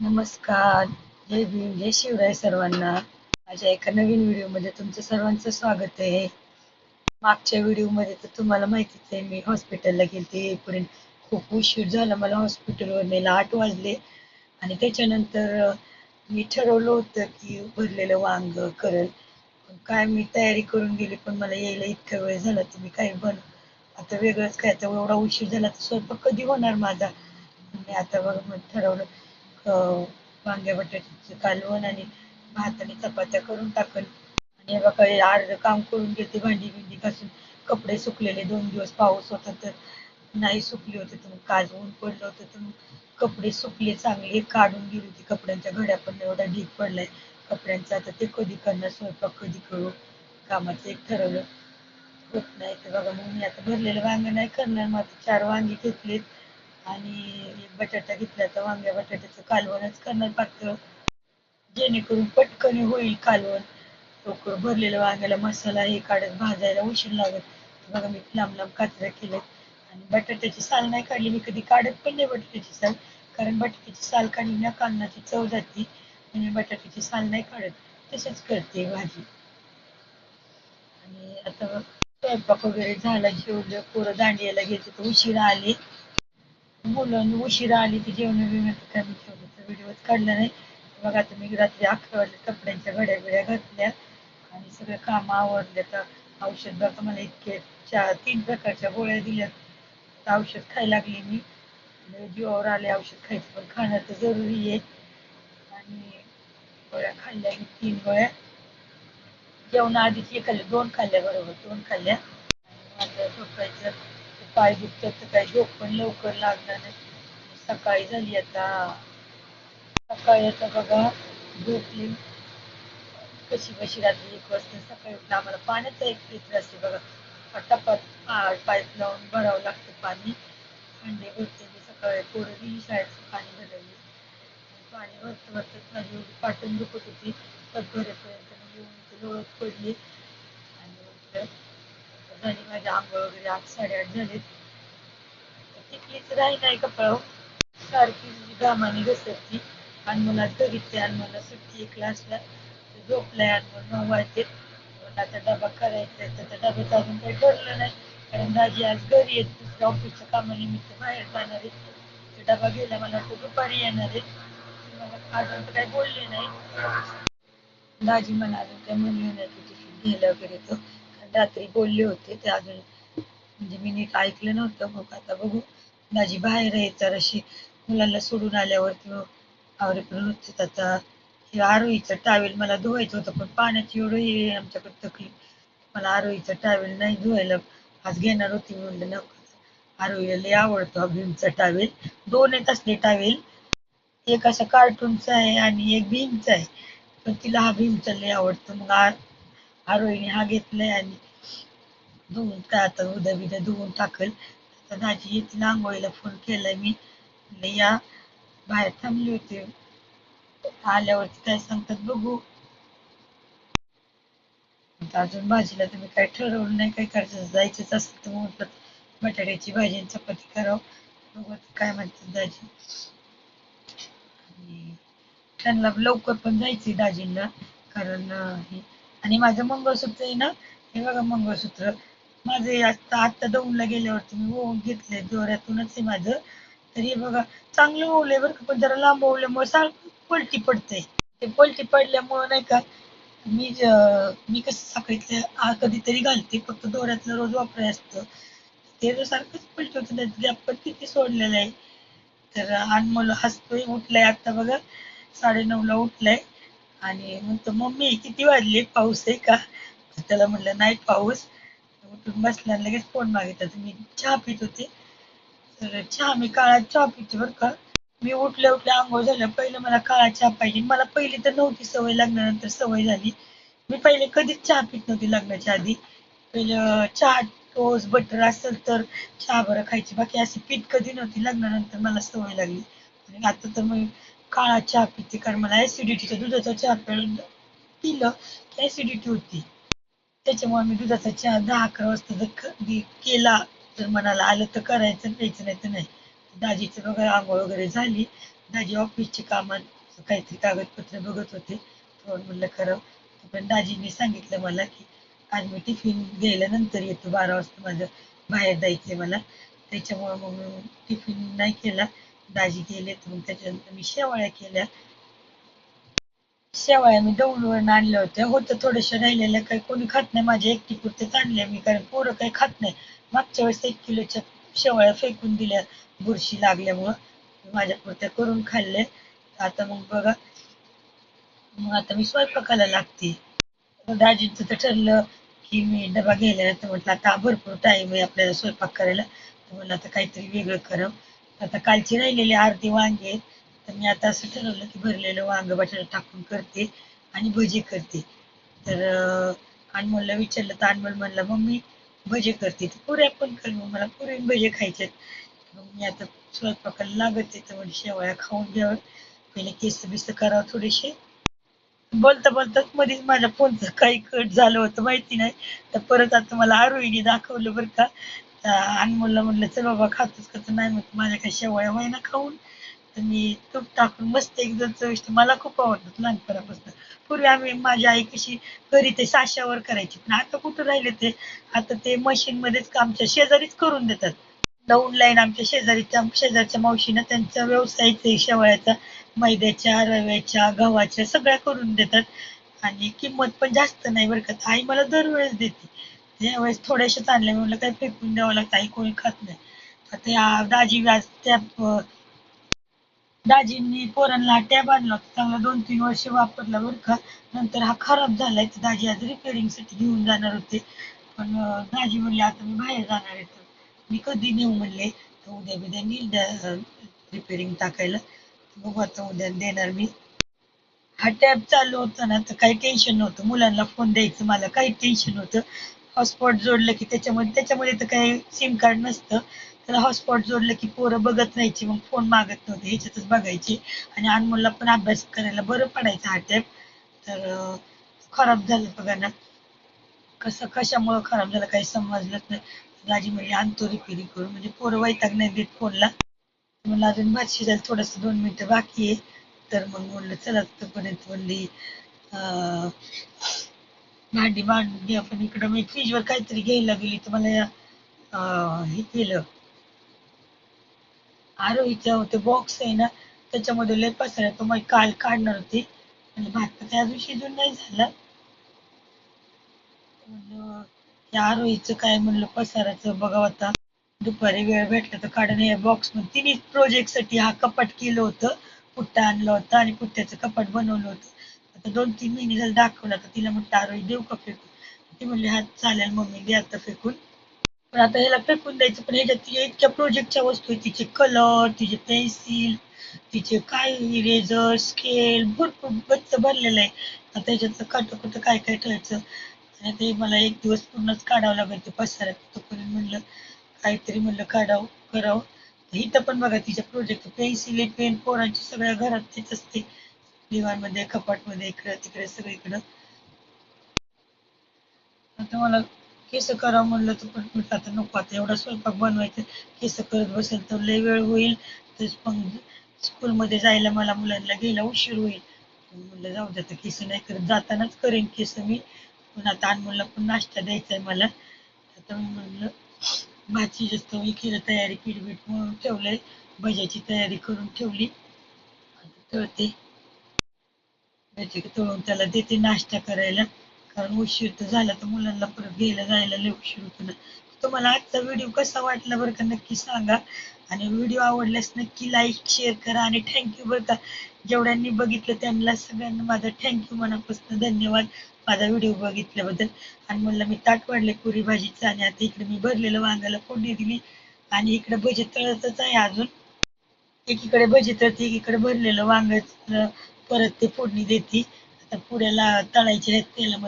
नमस्कार. जय भीम जय शिवराय सर्वांना. माझ्या एका नवीन व्हिडिओमध्ये तुमचं सर्वांचं स्वागत आहे. मागच्या व्हिडिओमध्ये तर तुम्हाला माहितीच आहे मी हॉस्पिटलला गेलते. येईपर्यंत खूप उशीर झाला मला हॉस्पिटलवर नेला. आठ वाजले आणि त्याच्यानंतर मी ठरवलं होतं की भरलेलं वांग करेल. काय मी तयारी करून गेली पण मला यायला इतका वेळ झाला तुम्ही काय बन आता वेगळंच काय तर एवढा उशीर झाला तर स्वयंपाक कधी होणार माझा? मी आता बघ ठरवलं. अं, वांग्या बटाट्याचं कालवण आणि भात आणि चपात्या करून टाकल. आणि हे बघा अर्ध काम करून घेते भांडी भिंडी घासून. कपडे सुकलेले दोन दिवस पाऊस होता तर नाही सुकले होते तर मग काल ऊन पडलं होतं तर मग कपडे सुकले चांगले. काढून गेली होती कपड्यांच्या घड्या पण एवढा ढीक पडलाय. कपड्यांचा आता ते कधी करणार स्वयंपाक कधी करू? कामाचं एक ठरवलं होत नाही. तर बघा मग मी आता भरलेलं वांग नाही करणार. मग चार वांगी घेतलेत. आणि बटाटा घेतला तर वांग्या बटाट्याचं कालवणच करणार पातळ. जेणेकरून पटकन होईल कालवण. लवकर भरलेलं वांग्याला मसाला हे काढत भाजायला उशीर लागत. बघा मी लांब लांब काचऱ्या केल्यात आणि बटाट्याची साल नाही काढली मी कधी काढत पण नाही बटाट्याची साल. कारण बटाट्याची साल काढली ना कान्नाची चव जाते. म्हणजे बटाट्याची साल नाही काढत. तसंच करते भाजी. आणि आता स्वयंपाक वगैरे झाला जेवलं पोरं दांडियाला गेले तर उशिरा आले. मुलं उशिरा आली ती जेवण बिवणं तर ठेवलं व्हिडिओच काढला नाही. मग आता मी रात्री अकरा कपड्यांच्या घड्या बिड्या घातल्या आणि सगळं काम आवडले तर औषध बघा मला इतके चार तीन प्रकारच्या गोळ्या दिल्यात तर औषध खायला लागली मी. जीवावर आले औषध खायचं पण खाणं तर जरुरी आहे. आणि गोळ्या खाल्ल्या मी तीन गोळ्या. जेवणा आधीच एक खाल्ल्या दोन खाल्ल्या बरोबर दोन खाल्ल्या. आणि माझं झोपायचं पाय दुखतात तर काय? झोप पण लवकर लागणार नाही. सकाळी झाली आता. सकाळी आता बघा झोपली. कशी कशी रात्री एक वाजता सकाळी उठलं. आम्हाला पाण्याचा एक लिटर असते बघा. पटापट पाईप लावून भरावं लागतं पाणी. अंडे भरते मी सकाळी. पोरं गेली शाळेत पाणी भरलेली पाणी भरतं भरत माझी एवढी पाटण दुखत होती. तर घरेपर्यंत येऊन इथे लोळत पडली. आणि म्हटलं झाली माझ्या आंघोळ वगैरे आठ साडेआठ झालेत. तिथलीच राही नाही कपळ सारखी जी घामाने घसरती. आणि मला घरीच आहे आणि मला सुट्टी क्लासला झोपलाय आणि नऊ वाजते आता डबा करायचा आहे तर त्या डब्याचं अजून काही ठरलं नाही. कारण दाजी आज घरी येत दुसऱ्या ऑफिसच्या कामानिमित्त बाहेर जाणार आहेत. ते डबा घ्यायला मला तो दुपारी येणार आहेत. मला अजून तर काही बोलले नाही. दाजी मला अजून काही म्हणले नाही की टिफिन घ्यायला वगैरे तो रात्री बोलले होते ते अजून. म्हणजे मी नीट ऐकलं नव्हतं मग आता बघू. दाजी बाहेर आहे तर अशी मुलांना सोडून आल्यावरती आवरेपर्यंत आता हे आरोहीचं टावेल मला धुवायचं होतं पण पाण्याची एवढं हे आमच्याकडे तकलीफ. मला आरोहीचं टावेल नाही धुवायला आज घेणार होती म्हणलं नको. आरोहीला लय आवडतो हा भीमचा टावेल दोन आहेत असले टावेल एक असं कार्टूनचा आहे आणि एक भीमचा आहे. पण तिला हा भीमचा लय आवडतो. मग आरोहीने हा घेतलाय आणि धुवून काय आता उद्या बिद्या धुवून टाकल. तर दाजी येतील आंघोळीला फोन केलाय मी. या बाहेर थांबली होती. आल्यावरती काय सांगतात बघू. अजून भाजीला तुम्ही काय ठरवलं नाही काय करायचं? जायचंच असेल तर म्हटलं बटाट्याची भाजी आणि चपाती करावं. बघू काय म्हणतात दाजी. त्यांना लवकर पण जायचंय दाजींना कारण हे आणि माझं मंगळसूत्र आहे ना हे बघा मंगळसूत्र. माझे आता आत्ता दौंडला गेल्यावरती मी ओवून घेतलंय दोऱ्यातूनच आहे माझं. तरी हे बघा चांगलं ओवलंय बरं का पण जरा लांब ओवल्यामुळे सारखं पलटी पडते ते पलटी पडल्यामुळं नाही का मी मी कसं साखळीतले कधीतरी घालते फक्त दोऱ्यातलं रोज वापराय असतं. ते सारखंच पलटी होतं गॅप पण किती सोडलेलं आहे. तर आणि मला हसतोय उठलाय आता बघा. साडे ला उठलाय. आणि म्हणतो मम्मी किती वाजले? पाऊस आहे का? त्याला म्हटलं नाही पाऊस. उठून बसला लगेच फोन मागितला. मी चहा पित होते. तर चहा मी काळा चहा पिते बरं का. मी उठल्या उठल्या आंघोळ झाल्या पहिलं मला काळा चहा पाहिजे. मला पहिली तर नव्हती सवय लग्नानंतर सवय झाली. मी पहिले कधीच चहा पित नव्हती लग्नाच्या आधी. पहिलं चहा टोस बटर असेल तर चहा बरं खायची. बाकी अशी पीठ कधी नव्हती लग्नानंतर मला सवय लागली. आणि आता तर मी काळा चहा पिते कारण मला ऍसिडिटीचा दुधाचा चहा पिलं की ऍसिडिटी होती. त्याच्यामुळे मी दुधाचा चहा दहा अकरा वाजता जर केला तर मनाला आलं तर करायचं प्यायचं नाही तर नाही. दाजीचं वगैरे आंघोळ वगैरे झाली. दाजी ऑफिसचे कामात काहीतरी कागदपत्र बघत होते. थोडं म्हणलं खरं. पण दाजींनी सांगितलं मला की आज मी टिफिन गेल्यानंतर येतो बारा वाजता. माझं बाहेर जायचंय मला. त्याच्यामुळं मग मी टिफिन नाही केला. दाजी गेले मग त्याच्यानंतर मी शेवाळ्या केल्या. शेवाळ्या मी दौडवरून आणल्या होत्या. होतं थोड्याशा राहिलेल्या काही कोणी खात नाही. माझ्या एकटी पुरतेच आणल्या मी कारण पोरं काही खात नाही. मागच्या वेळेस एक किलोच्या शेवाळ्या फेकून दिल्या बुरशी लागल्यामुळं. माझ्या पुरत्या करून खाल्ले. आता मग बघा. मग आता मी स्वयंपाकाला लागते. दाजींचं तर ठरलं की मी डबा घ्यायला तर म्हटलं आता भरपूर टाइम आहे आपल्याला स्वयंपाक करायला. तर म्हणलं आता काहीतरी वेगळं करावं आता कालची राहिलेली अर्धी वांगे आहेत तर मी आता असं ठरवलं की भरलेलं वांग बटाटा टाकून करते आणि भजी करते. तर अनमोलला विचारलं तर अनमोल म्हणला मम्मी भजे करते तर पुऱ्या पण कर मग मला पुरे भजे खायचे मग मी आता स्वयंपाकाला लागत आहे तर म्हणजे शेवया खाऊन घ्यावं पहिले केस बिस्त करावं थोडेसे. बोलता बोलताच मध्येच माझ्या फोनचं काही कट झालं होतं माहिती नाही. तर परत आता मला आरोहीने दाखवलं बरं का आणि मुलं म्हणलं चल बाबा खातोच कसं नाही मग माझ्या काही शेवया व्हायना खाऊन तर मी तूप टाकून मस्त एकदम चविष्ट मला खूप आवडतात लहानपणापासून. पूर्वी आम्ही माझी आई कशी घरी ते साशावर करायची पण आता कुठं राहिले ते? आता ते मशीन मध्येच आमच्या शेजारीच करून देतात. डाऊन लाईन आमच्या शेजारीच्या शेजारच्या मावशीनं त्यांचा व्यवसायच आहे शेवळ्याचा मैद्याच्या रव्याच्या गव्हाच्या सगळ्या करून देतात. आणि किंमत पण जास्त नाही बरं का. आई मला दरवेळेस देते. म्हणजे त्यावेळेस थोड्याशाच आणल्या म्हणलं काही फेकून द्यावं लागतं. आई कोणी खात नाही. आता दाजी व्याज त्या दाजींनी पोरांना हा टॅब आणला होता चांगला दोन तीन वर्ष वापरला बरं का. नंतर हा खराब झालाय तर दाजी आज रिपेअरिंगसाठी घेऊन जाणार होते. पण दाजी म्हणले आता मी बाहेर जाणार आहे. तर मी कधी नेऊ म्हणले तर उद्या बिद्या नेईल रिपेअरिंग टाकायला. बघू आता उद्या देणार मी. हा टॅब चालू होता ना तर काही टेन्शन नव्हतं. मुलांना फोन द्यायचं मला काही टेन्शन नव्हतं. हॉटस्पॉट जोडलं की त्याच्यामध्ये त्याच्यामध्ये तर काही सिम कार्ड नसतं. तर हॉटस्पॉट जोडलं की पोरं बघत नाहीची मग फोन मागत नव्हते ह्याच्यातच बघायची. आणि अनमोलला पण अभ्यास करायला बरं पडायचं हा टॅब तर खराब झालं बघा ना. कसं कशामुळं खराब झालं काही समजलंच नाही. राजी म्हणजे आणतो रिपेरिंग करून. म्हणजे पोरं वैताग नाही देत फोनला. मला अजून भात शिजायला थोडस दोन मिनिटं बाकी आहे. तर मग म्हणलं चला तोपर्यंत म्हणली भांडी भांडी आपण इकडं मी फ्रीजवर काहीतरी घ्यायला गेली तर मला हे केलं. आरोहीचा होते बॉक्स आहे ना त्याच्यामध्ये लय पसरा तो मग काल काढणार होती. आणि भात तर त्या दिवशी शिजून नाही झाला. म्हणलं त्या आरोहीचं काय म्हणलं पसाराचं बघावं आता. दुपारी वेळ भेटला तर काढून या बॉक्समध्ये तिने प्रोजेक्टसाठी हा कपाट केलं होतं पुट्टा आणला होता आणि पुट्ट्याचं कपाट बनवलं होतं. दोन तीन महिने झाले दाखवलं तर तिला म्हटलं आरोही देऊ का फेकून? ती म्हणली हा चालेल मम्मी दे आता फेकून. पण आता ह्याला फेकून द्यायचं पण ह्याच्यात तिच्या इतक्या प्रोजेक्टच्या वस्तू आहेत तिचे कलर तिचे पेन्सिल तिचे काय इरेझर स्केल भरपूर गच्च भरलेलं आहे. आता त्याच्यात काट कुठं काय काय ठेवायचं? आणि ते मला एक दिवस पूर्णच काढावं लागेल ते पसाऱ्यात. तोपर्यंत म्हणलं काहीतरी म्हणलं काढावं करावं. इथं पण बघा तिच्या प्रोजेक्ट पेन्सिल पेन पोरांची सगळ्या घरात तेच असते दिवाणमध्ये कपाटमध्ये इकडं तिकडे सगळीकडं. आता मला केस करावं म्हणलं तर पण म्हटलं आता नको आता एवढा स्वयंपाक बनवायचं केस करत बसेल तर लय वेळ होईल. तर मग स्कूलमध्ये जायला मला मुलांना घ्यायला उशीर होईल. म्हणलं जाऊ दे आता केस नाही करत जातानाच करेन केस मी. पण आता अनमोलला पण नाश्ता द्यायचा आहे मला. आता मी म्हणलं भाजी जास्त मी केलं तयारी पीठ बीठ म्हणून ठेवलंय. भज्याची तयारी करून ठेवली. आता त्याचे तळून त्याला देते नाश्ता करायला. कारण उशीर तर झाला तर मुलांना परत घ्यायला जायला लय उशीर होतो ना. तुम्हाला आजचा व्हिडिओ कसा वाटला बरं का नक्की सांगा. आणि व्हिडिओ आवडल्यास नक्की लाईक शेअर करा आणि थँक्यू बरं का. जेवढ्यांनी बघितलं त्यांना सगळ्यांना माझा थँक्यू मनापासून धन्यवाद. माझा व्हिडिओ बघितल्याबद्दल. आणि म्हणलं मी ताट वाढले पुरी भाजीचं आणि आता इकडे मी भरलेलं वांग्याला फोडणी दिली. आणि इकडे भजी तळतच आहे अजून. एकीकडे भजी तळते एकीकडे भरलेलं वांग परत ते फोडणी देते. आता पुऱ्याला तळायचे आहेत तेलामध्ये.